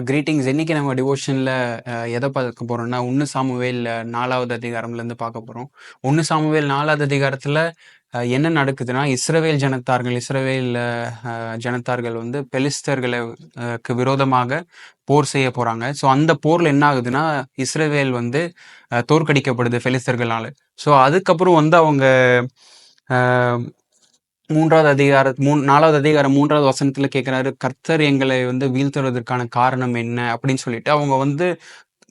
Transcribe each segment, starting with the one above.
Greetings இன்னைக்கு நம்ம டிவோஷனில் எதை பார்க்க போகிறோம்னா ஒன்று சாமுவேல் நாலாவது அதிகாரம்லேருந்து பார்க்க போகிறோம் ஒன்று சாமுவேல் நாலாவது அதிகாரத்தில் என்ன நடக்குதுன்னா இஸ்ரவேல் ஜனத்தார்கள் இஸ்ரவேல் ஜனத்தார்கள் வந்து பெலிஸ்தர்களை விரோதமாக போர் செய்ய போகிறாங்க ஸோ அந்த போரில் என்ன ஆகுதுன்னா இஸ்ரவேல் வந்து தோற்கடிக்கப்படுது பெலிஸ்தர்களால். ஸோ அதுக்கப்புறம் வந்து அவங்க மூன்றாவது அதிகார மூணு நாலாவது அதிகாரம் மூன்றாவது வசனத்தில் கேட்குறாரு கர்த்தர் எங்களை வந்து வீழ்த்துறதற்கான காரணம் என்ன? அப்படின்னு சொல்லிட்டு அவங்க வந்து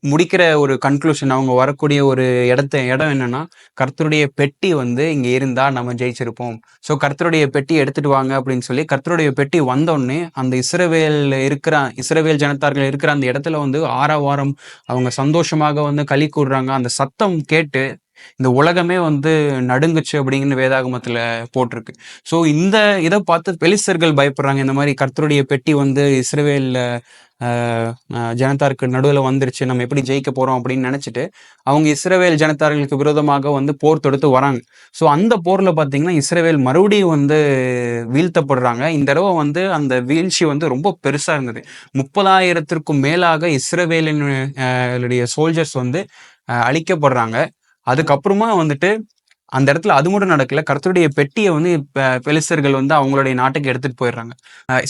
முடிக்கிற ஒரு கன்க்ளூஷன் அவங்க வரக்கூடிய ஒரு இடத்த இடம் என்னன்னா கர்த்தருடைய பெட்டி வந்து இங்க இருந்தா நம்ம ஜெயிச்சிருப்போம். ஸோ கர்த்தருடைய பெட்டி எடுத்துட்டு வாங்க அப்படின்னு சொல்லி கர்த்தருடைய பெட்டி வந்தோடனே அந்த இஸ்ரவேல் இருக்கிற இஸ்ரவேல் ஜனத்தார்கள் இருக்கிற அந்த இடத்துல வந்து ஆறாவாரம் அவங்க சந்தோஷமாக வந்து களி கூடுறாங்க. அந்த சத்தம் கேட்டு இந்த உலகமே வந்து நடுங்குச்சு அப்படிங்கிற வேதாகமத்துல போட்டிருக்கு. ஸோ இந்த இதை பார்த்து பெலிஸ்தர்கள் பயப்படுறாங்க. இந்த மாதிரி கர்த்தருடைய பெட்டி வந்து இஸ்ரேவேலில் ஜனத்தாருக்கு நடுவில் வந்துருச்சு. நம்ம எப்படி ஜெயிக்க போறோம் அப்படின்னு நினைச்சிட்டு அவங்க இஸ்ரவேல் ஜனத்தார்களுக்கு விரோதமாக வந்து போர் தொடுத்து வராங்க. ஸோ அந்த போர்ல பார்த்தீங்கன்னா இஸ்ரேவேல் மறுபடியும் வந்து வீழ்த்தப்படுறாங்க. இந்த தடவை வந்து அந்த வீழ்ச்சி வந்து ரொம்ப பெருசா இருந்தது. முப்பதாயிரத்திற்கும் மேலாக இஸ்ரேவேலினுடைய சோல்ஜர்ஸ் வந்து அஹ், அழிக்கப்படுறாங்க. அதுக்கப்புறமா வந்துட்டு அந்த இடத்துல அது மட்டும் நடக்கல. கருத்துடைய பெட்டியை வந்து இப்ப வந்து அவங்களுடைய நாட்டுக்கு எடுத்துட்டு போயிடுறாங்க.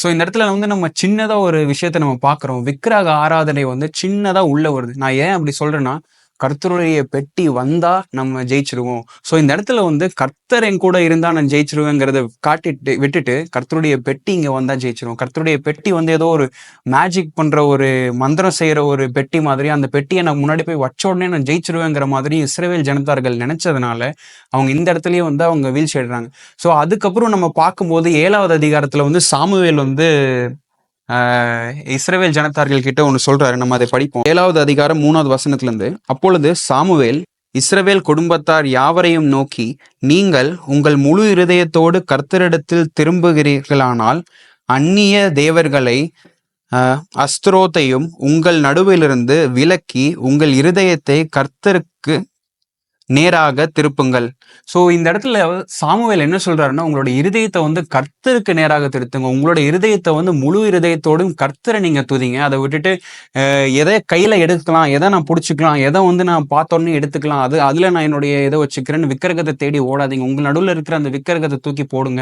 ஸோ இந்த இடத்துல வந்து நம்ம சின்னதா ஒரு விஷயத்த நம்ம பார்க்குறோம். விக்கிரக ஆராதனை வந்து சின்னதா உள்ள வருது. நான் ஏன் அப்படி சொல்றேன்னா கர்த்தருடைய பெட்டி வந்தா நம்ம ஜெயிச்சிருவோம். ஸோ இந்த இடத்துல வந்து கர்த்தர் என் கூட இருந்தா நான் ஜெயிச்சிருவேங்கிறத காட்டிட்டு விட்டுட்டு கர்த்தருடைய பெட்டி இங்க வந்தா ஜெயிச்சிருவோம். கர்த்தருடைய பெட்டி வந்து ஏதோ ஒரு மேஜிக் பண்ற ஒரு மந்திரம் செய்யற ஒரு பெட்டி மாதிரி அந்த பெட்டியை நான் முன்னாடி போய் வச்ச உடனே நான் ஜெயிச்சிருவேங்கிற மாதிரி இஸ்ரேவேல் ஜனத்தார்கள் நினைச்சதுனால அவங்க இந்த இடத்துலயே வந்து அவங்க வீழ்ச்சி அடைறாங்க ஸோ அதுக்கப்புறம் நம்ம பார்க்கும்போது ஏழாவது அதிகாரத்துல வந்து சாமுவேல் வந்து இஸ்ரவேல் ஜனத்தார்கள் கிட்ட ஒன்று சொல்றாரு நம்ம அதை படிப்போம். ஏழாவது அதிகாரம் மூணாவது வசனத்திலிருந்து அப்பொழுது சாமுவேல் இஸ்ரவேல் குடும்பத்தார் யாவரையும் நோக்கி நீங்கள் உங்கள் முழு இருதயத்தோடு கர்த்தரிடத்தில் திரும்புகிறீர்களானால் அந்நிய தேவர்களை அஸ்திரோத்தையும் உங்கள் நடுவிலிருந்து விலக்கி உங்கள் இருதயத்தை கர்த்தருக்கு நேராக திருப்புங்கள். ஸோ இந்த இடத்துல சாமுவேல் என்ன சொல்றாருன்னா உங்களோட இருதயத்தை வந்து கர்த்தருக்கு நேராக திருத்துங்க. உங்களோட இருதயத்தை வந்து முழு இருதயத்தோடும் கர்த்தரை நீங்க துதிங்க. அதை விட்டுட்டு எதை கையில எடுக்கலாம் எதை நான் பிடிச்சிக்கலாம் எதை வந்து நான் பார்த்தோன்னே எடுத்துக்கலாம். அது அதுல நான் என்னுடைய இதை வச்சுக்கிறேன்னு விக்கிரகத்தை தேடி ஓடாதீங்க. உங்க நடுவில் இருக்கிற அந்த விக்கிரகத்தை தூக்கி போடுங்க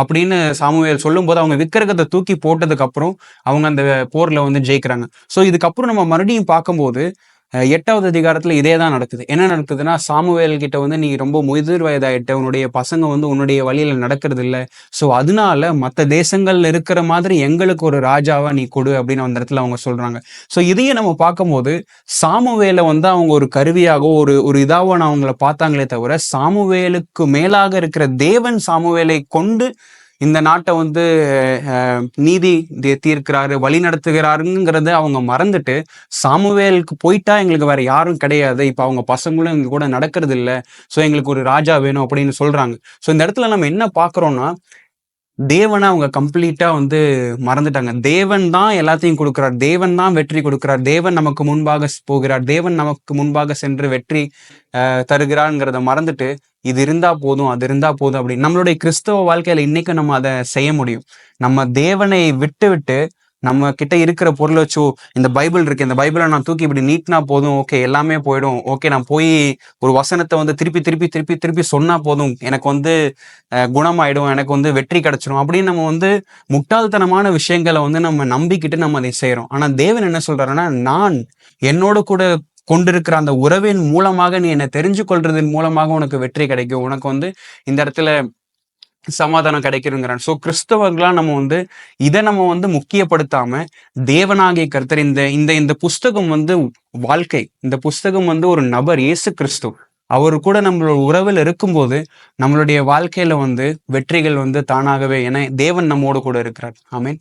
அப்படின்னு சாமுவேல் சொல்லும்போது அவங்க விக்கிரகத்தை தூக்கி போட்டதுக்கு அப்புறம் அவங்க அந்த போர்ல வந்து ஜெயிக்கிறாங்க. ஸோ இதுக்கப்புறம் நம்ம மறுபடியும் பார்க்கும்போது எட்டாவது அதிகாரத்தில் இதே தான் நடக்குது. என்ன நடக்குதுன்னா சாமுவேல் கிட்ட வந்து நீ ரொம்ப முதிர் வயதாயிட்ட உன்னுடைய பசங்க வந்து உன்னுடைய வழியில் நடக்கிறது இல்லை. ஸோ அதனால மற்ற தேசங்கள்ல இருக்கிற மாதிரி எங்களுக்கு ஒரு ராஜாவா நீ கொடு அப்படின்னு அந்த இடத்துல அவங்க சொல்றாங்க. ஸோ இதையே நம்ம பார்க்கும்போது சாமுவேலை வந்து அவங்க ஒரு கருவியாகவோ ஒரு ஒரு இதாகவும் நான் அவங்கள பார்த்தாங்களே தவிர சாமுவேலுக்கு மேலாக இருக்கிற தேவன் சாமுவேலை கொண்டு இந்த நாட்டை வந்து அஹ், நீதி தீர்க்கிறாரு வழி நடத்துகிறாருங்கிறத அவங்க மறந்துட்டு சாமுவேலுக்கு போயிட்டா எங்களுக்கு வேற யாரும் கிடையாது. இப்ப அவங்க பசங்களும் எங்க கூட நடக்கிறது இல்லை ஸோ எங்களுக்கு ஒரு ராஜா வேணும் அப்படின்னு சொல்றாங்க. ஸோ இந்த இடத்துல நம்ம என்ன பார்க்குறோம்னா தேவனை அவங்க கம்ப்ளீட்டா வந்து மறந்துட்டாங்க. தேவன் தான் எல்லாத்தையும் கொடுக்கிறார். தேவன் தான் வெற்றி கொடுக்கிறார். தேவன் நமக்கு முன்பாக போகிறார். தேவன் நமக்கு முன்பாக சென்று வெற்றி தருகிறாருங்கிறத மறந்துட்டு இது இருந்தா போதும் அது இருந்தா போதும் அப்படின்னு நம்மளுடைய கிறிஸ்தவ வாழ்க்கையில இன்னைக்கு நம்ம அதை செய்ய முடியும். நம்ம தேவனை விட்டு விட்டு நம்ம கிட்ட இருக்கிற பொருளை வச்சோ இந்த பைபிள் இருக்கு இந்த பைபிளை நான் தூக்கி இப்படி நீட்டினா போதும் ஓகே எல்லாமே போயிடும். ஓகே நான் போய் ஒரு வசனத்தை வந்து திருப்பி திருப்பி திருப்பி திருப்பி சொன்னா போதும். எனக்கு வந்து குணமாயிடும் எனக்கு வந்து வெற்றி கிடைச்சிடும் அப்படின்னு நம்ம வந்து முட்டாள்தனமான விஷயங்களை வந்து நம்ம நம்பிக்கிட்டு நம்ம அதை செய்யறோம் ஆனா தேவன் என்ன சொல்றாருன்னா நான் என்னோட கூட கொண்டிருக்கிற அந்த உறவின் மூலமாக நீ என்னை தெரிஞ்சு கொள்றதன் மூலமாக உனக்கு வெற்றி கிடைக்கும். உனக்கு வந்து இந்த இடத்துல சமாதானம் கிடைக்கிறங்கிறான் ஸோ கிறிஸ்தவர்களா நம்ம வந்து இதை நம்ம வந்து முக்கியப்படுத்தாம தேவனாகிய கருத்தர் இந்த இந்த இந்த புஸ்தகம் வந்து வாழ்க்கை இந்த புஸ்தகம் வந்து ஒரு நபர் இயேசு கிறிஸ்து. அவர் கூட நம்மளோட உறவில் இருக்கும்போது நம்மளுடைய வாழ்க்கையில வந்து வெற்றிகள் வந்து தானாகவே என தேவன் நம்மோடு கூட இருக்கிறார். மீன்